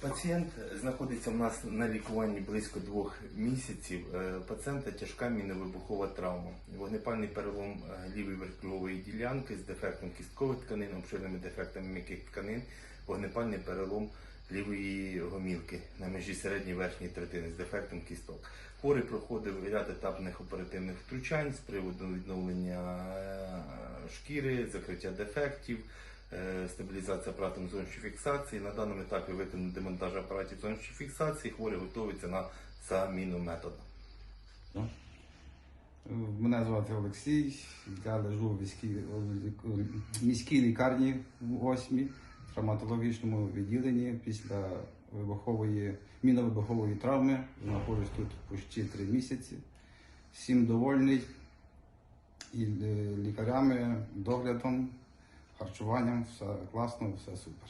Пацієнт знаходиться в нас на лікуванні близько двох місяців. Е, Пацієнта тяжка міновибухова травма, вогнепальний перелом е, лівої верхньової ділянки з дефектом кісткових тканин, обширними дефектами м'яких тканин, вогнепальний перелом лівої гомілки на межі середньої верхньої третини з дефектом кісток. Хворий проходив ряд етапних оперативних втручань з приводу відновлення е, шкіри, закриття дефектів, стабілізація апаратом зовнішньої фіксації. На даному етапі виконано демонтаж апаратів зовнішньої фіксації. Хворий готується на заміну методу. Мене звати Олексій, я лежу в міській, міській лікарні в осьмі, в травматологічному відділенні після вибухової, міновибухової травми. Знаходжусь тут почти три місяці. Всім довольний і е, лікарями, доглядом, харчуванням, все класно, все супер.